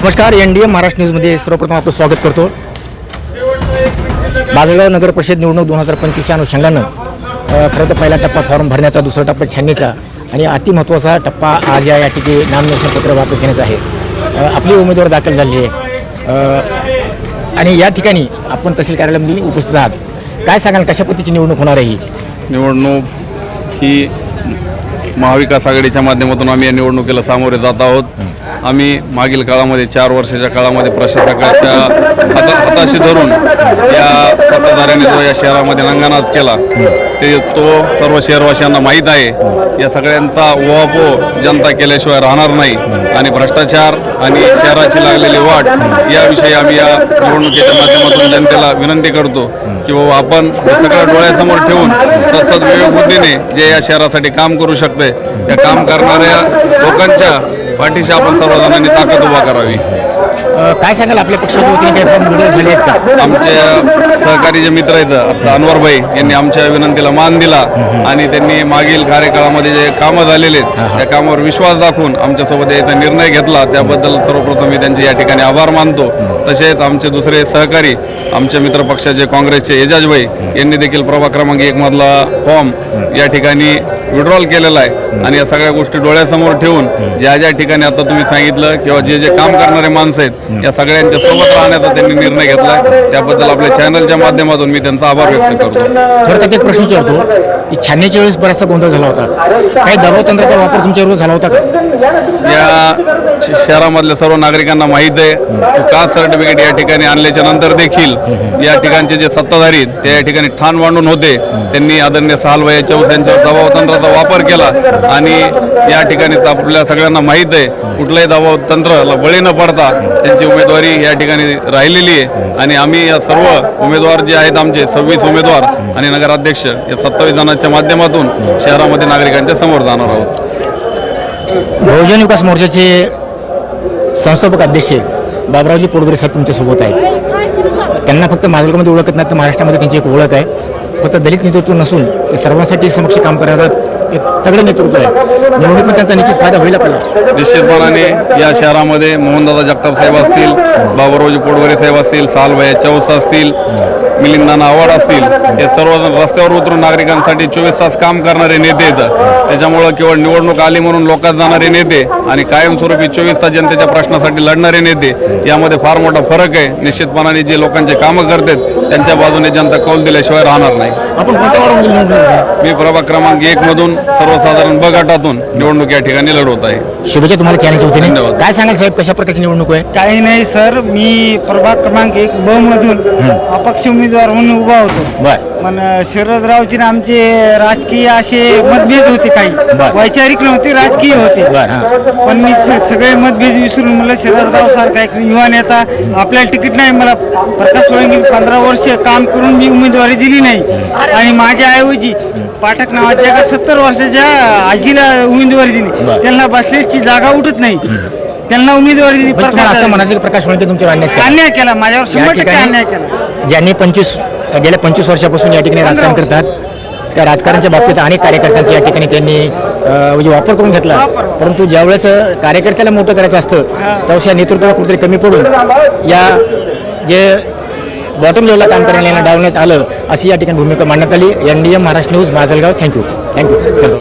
नमस्कार N D M Maharashtra न्यूजमध्ये सर्वप्रथम आपलं स्वागत करतो. बाजळगाव नगर परिषद निवडणूक दोन हजार पंचवीसच्या अनुषंगानं खरं तर पहिला टप्पा फॉर्म भरण्याचा दुसरा टप्पा छाननीचा आणि अतिमहत्त्वाचा टप्पा आज या या ठिकाणी नामनिर्देशन पत्र वापस घेण्याचा आहे. आपली उमेदवार दाखल झाली आहे. आणि या ठिकाणी आपण तहसील कार्यालयामध्ये उपस्थित आहात. काय सांगाल कशा पद्धतीची निवडणूक होणार आहे ही? निवडणूक ही महाविकास आघाडीच्या माध्यमातून आम्ही या निवडणुकीला सामोरे जात आहोत. आम्ही मागील काळामध्ये चार वर्षाच्या काळामध्ये प्रशासकाच्या हाता हाताशी धरून या सत्ताधाऱ्याने जो या शहरामध्ये रंगानाच केला ते तो सर्व शहरवासियांना माहीत आहे. या सगळ्यांचा ओहापो जनता केल्याशिवाय राहणार नाही आणि भ्रष्टाचार आणि शहराची लागलेली वाट याविषयी आम्ही या निवडणुकीच्या माध्यमातून जनतेला विनंती करतो की बाबा आपण सगळं डोळ्यासमोर ठेवून सतसद विवेक बुद्धीने जे या शहरासाठी काम करू शकते या काम करणाऱ्या लोकांच्या पाठीशी आपण सर्वजणांनी ताकद उभा करावी. अ, काय सांगाल आपल्या पक्षाच्या वतीने? काही फॉर्म निवडून झाले आहेत का? आमचे सहकारी जे मित्र आहेत आता अनवरभाई यांनी आमच्या विनंतीला मान दिला आणि त्यांनी मागील कार्यकाळामध्ये जे कामं झालेले आहेत त्या कामावर विश्वास दाखवून आमच्यासोबत याचा निर्णय घेतला. त्याबद्दल सर्वप्रथम मी त्यांचे या ठिकाणी आभार मानतो. तसेच आमचे दुसरे सहकारी आमचे मित्र पक्षाचे काँग्रेसचे एजाजभाई यांनी देखील प्रभाग क्रमांक एक मधला फॉर्म या ठिकाणी विड्रॉल केलेला आहे. आणि या सगळ्या गोष्टी डोळ्यासमोर ठेवून ज्या ज्या ठिकाणी आता तुम्ही सांगितलं किंवा जे जे काम करणारे माणसं आहेत या सगळ्यांच्या सोबत राहण्याचा त्यांनी निर्णय घेतला त्याबद्दल आपल्या चॅनलच्या माध्यमातून मी त्यांचा आभार व्यक्त करतो. थोडक्यात एक प्रश्न विचारतो की छाननीच्या वेळेस बराचसा गोंधळ झाला होता. काही दबाव तंत्राचा वापर तुमच्या विरोधात झाला होता का? या शहरामधल्या सर्व नागरिकांना माहीत आहे की कास्ट सर्टिफिकेट या ठिकाणी आणल्याच्या नंतर देखील या ठिकाणचे जे सत्ताधारी त्या ते या ठिकाणी ठाण मांडून होते. त्यांनी आदरणीय सालभाई चौस यांच्यावर दबाव तंत्राचा वापर केला आणि या ठिकाणी आपल्या सगळ्यांना माहीत आहे कुठल्याही दबाव तंत्राला बळी न पडता त्यांची उमेदवारी या ठिकाणी राहिलेली आहे. आणि आम्ही या सर्व उमेदवार जे आहेत आमचे सव्वीस उमेदवार आणि नगराध्यक्ष या सत्तावीस जणांच्या माध्यमातून शहरामध्ये नागरिकांच्या समोर जाणार आहोत. बहुजन विकास मोर्चाचे संस्थापक अध्यक्ष बाबरावजी पोटगरे साहेब तुमच्यासोबत आहेत. त्यांना फक्त माजलगावमध्ये ओळखत नाही तर महाराष्ट्रामध्ये त्यांची एक ओळख आहे. फक्त दलित नेतृत्व नसून ते सर्वांसाठी समक्ष काम करणारं एक तगडं नेतृत्व आहे. निवडणूक त्यांचा निश्चित फायदा होईल आपल्याला. निश्चितपणाने या शहरामध्ये मोहनदादा जगताप साहेब असतील बाबरावजी पोटवरे साहेब असतील सालभाई चौस असतील मिलिंदाना आव्हाड असतील हे सर्वजण रस्त्यावर उतरून नागरिकांसाठी चोवीस तास काम करणारे नेते आहेत. त्याच्यामुळं केवळ निवडणूक आली म्हणून लोकात जाणारे नेते आणि कायमस्वरूपी चोवीस तास जनतेच्या प्रश्नासाठी लढणारे नेते यामध्ये फार मोठा फरक आहे. निश्चितपणाने जे लोकांचे कामं करतात त्यांच्या बाजूने जनता कौल दिल्याशिवाय राहणार नाही. आपण? मी प्रभाग क्रमांक एक मधून सर्वसाधारण ब गटातून निवडणूक या ठिकाणी लढवत आहे. शुभेच्छा तुम्हाला चॅनलच्या वतीने. काय सांगाल साहेब कशा प्रकारची निवडणूक आहे? काही नाही सर. मी प्रभाग क्रमांक एक ब मधून अपक्ष उमेदवार म्हणून उभा होतो. बर. पण शरदरावची ना आमचे राजकीय असे मतभेद होते काही. बर. वैचारिक नव्हते राजकीय होते. बर हां. पण मी सगळे मतभेद विसरून मला शरदराव सारखा एक युवा नेता आपल्याला तिकीट नाही मला. प्रकाश सोळंकी पंधरा वर्ष काम करून मी उमेदवारी दिली नाही. आणि माझ्या ऐवजी पाठक नावाच्या एका सत्तर वर्षाच्या आजीला उमेदवारी दिली. त्यांना बसल्याची जागा उठत नाही. त्यांना उमेदवारी दिली. म्हणजे तुम्हाला असं प्रकाश म्हणायचं की प्रकाश वळके तुमच्यावर अन्याय केला. अन्याय केला. माझ्यावर या शंभर टक्के अन्याय केला. ठिकाणी ज्यांनी पंचवीस गेल्या पंचवीस वर्षापासून या ठिकाणी राजकारण करतात त्या राजकारणाच्या बाबतीत अनेक कार्यकर्त्यांचा या ठिकाणी त्यांनी अं, म्हणजे वापर करून घेतला. परंतु ज्यावेळेस अं, कार्यकर्त्याला मोठं करायचं असतं त्यावेळेस या नेतृत्वाला कुठेतरी कमी पडून या जे बॉटम लेवलला काम करण्याला डावण्यात आलं अशी या ठिकाणी भूमिका मांडण्यात आली. N D M Maharashtra news Majalgaon. Thank you thank you चलो